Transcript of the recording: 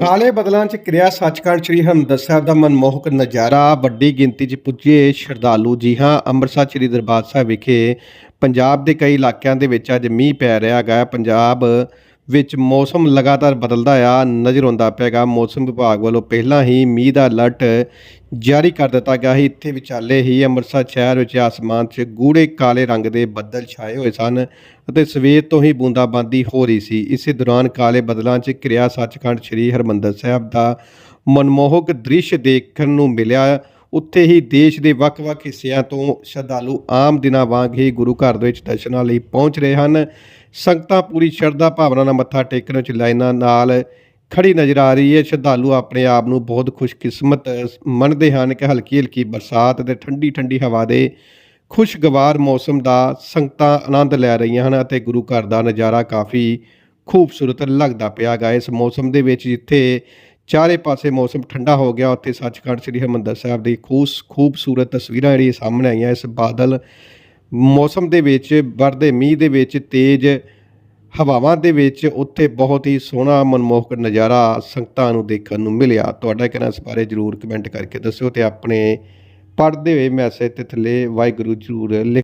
ਕਾਲੇ ਬਦਲਾਂ 'ਚ ਕਿਰਿਆ ਸੱਚਖੰਡ ਸ੍ਰੀ ਹਰਿਮੰਦਰ ਸਾਹਿਬ ਦਾ ਮਨਮੋਹਕ ਨਜ਼ਾਰਾ। ਵੱਡੀ ਗਿਣਤੀ 'ਚ ਪੁੱਜੇ ਸ਼ਰਧਾਲੂ ਜੀ ਹਾਂ, ਅੰਮ੍ਰਿਤਸਰ ਸ੍ਰੀ ਦਰਬਾਰ ਸਾਹਿਬ ਵਿਖੇ। ਪੰਜਾਬ ਦੇ ਕਈ ਇਲਾਕਿਆਂ ਦੇ ਵਿੱਚ ਅੱਜ ਮੀਂਹ ਪੈ ਰਿਹਾ ਗਾ ਪੰਜਾਬ ਵਿੱਚ ਮੌਸਮ ਲਗਾਤਾਰ ਬਦਲਦਾ ਆ ਨਜ਼ਰ ਆਉਂਦਾ ਪਿਆਗਾ ਮੌਸਮ ਵਿਭਾਗ ਵੱਲੋਂ ਪਹਿਲਾਂ ਹੀ ਮੀਂਹ ਦਾ ਅਲਰਟ ਜਾਰੀ ਕਰ ਦਿੱਤਾ ਗਿਆ ਸੀ। ਇੱਥੇ ਵਿਚਾਲੇ ਹੀ ਅੰਮ੍ਰਿਤਸਰ ਸ਼ਹਿਰ ਵਿੱਚ ਆਸਮਾਨ 'ਚ ਗੂੜੇ ਕਾਲੇ ਰੰਗ ਦੇ ਬੱਦਲ ਛਾਏ ਹੋਏ ਸਨ ਅਤੇ ਸਵੇਰ ਤੋਂ ਹੀ ਬੂੰਦਾਬਾਂਦੀ ਹੋ ਰਹੀ ਸੀ। ਇਸੇ ਦੌਰਾਨ ਕਾਲੇ ਬੱਦਲਾਂ 'ਚ ਕਿਰਿਆ ਸੱਚਖੰਡ ਸ੍ਰੀ ਹਰਿਮੰਦਰ ਸਾਹਿਬ ਦਾ ਮਨਮੋਹਕ ਦ੍ਰਿਸ਼ ਦੇਖਣ ਨੂੰ ਮਿਲਿਆ। ਉੱਥੇ ਹੀ ਦੇਸ਼ ਦੇ ਵੱਖ-ਵੱਖ ਹਿੱਸਿਆਂ ਤੋਂ ਸ਼ਰਧਾਲੂ ਆਮ ਦਿਨਾਂ ਵਾਂਗ ਹੀ ਗੁਰੂ ਘਰ ਦੇ ਵਿੱਚ ਦਰਸ਼ਨਾਂ ਲਈ ਪਹੁੰਚ ਰਹੇ ਹਨ। ਸੰਗਤਾਂ ਪੂਰੀ ਸ਼ਰਧਾ ਭਾਵਨਾ ਨਾਲ ਮੱਥਾ ਟੇਕਣ ਵਿੱਚ ਲਾਈਨਾਂ ਨਾਲ ਖੜੀ ਨਜ਼ਰ ਆ ਰਹੀ ਹੈ। ਸ਼ਰਧਾਲੂ ਆਪਣੇ ਆਪ ਨੂੰ ਬਹੁਤ ਖੁਸ਼ਕਿਸਮਤ ਮੰਨਦੇ ਹਨ ਕਿ ਹਲਕੀ ਹਲਕੀ ਬਰਸਾਤ ਅਤੇ ਠੰਡੀ ਠੰਡੀ ਹਵਾ ਦੇ ਖੁਸ਼ਗਵਾਰ ਮੌਸਮ ਦਾ ਸੰਗਤਾਂ ਆਨੰਦ ਲੈ ਰਹੀਆਂ ਹਨ ਅਤੇ ਗੁਰੂ ਘਰ ਦਾ ਨਜ਼ਾਰਾ ਕਾਫੀ ਖੂਬਸੂਰਤ ਲੱਗਦਾ ਪਿਆ ਗਾ ਇਸ ਮੌਸਮ ਦੇ ਵਿੱਚ ਜਿੱਥੇ ਚਾਰੇ ਪਾਸੇ ਮੌਸਮ ਠੰਡਾ ਹੋ ਗਿਆ, ਉੱਥੇ ਸੱਚਖੰਡ ਸ੍ਰੀ ਹਰਿਮੰਦਰ ਸਾਹਿਬ ਦੀ ਖੂਸ ਖੂਬਸੂਰਤ ਤਸਵੀਰਾਂ ਜਿਹੜੀਆਂ ਸਾਹਮਣੇ ਆਈਆਂ, ਇਸ ਬਾਦਲ ਮੌਸਮ ਦੇ ਵਿੱਚ, ਵਰਦੇ ਮੀਂਹ ਦੇ ਵਿੱਚ ਤੇਜ਼ ਹਵਾਵਾਂ ਦੇ ਵਿੱਚ ਉੱਥੇ ਬਹੁਤ ਹੀ ਸੋਹਣਾ, ਮਨਮੋਹਕ ਨਜ਼ਾਰਾ ਸੰਗਤਾਂ ਨੂੰ ਦੇਖਣ ਨੂੰ ਮਿਲਿਆ। ਤੁਹਾਡਾ ਕਹਿਣਾ ਇਸ ਬਾਰੇ ਜਰੂਰ ਕਮੈਂਟ ਕਰਕੇ ਦੱਸਿਓ ਤੇ ਆਪਣੇ ਪੜ੍ਹਦੇ ਹੋਏ ਮੈਸੇਜ ਤੇ ਥੱਲੇ ਵਾਹਿਗੁਰੂ ਜਰੂਰ ਲਿਖ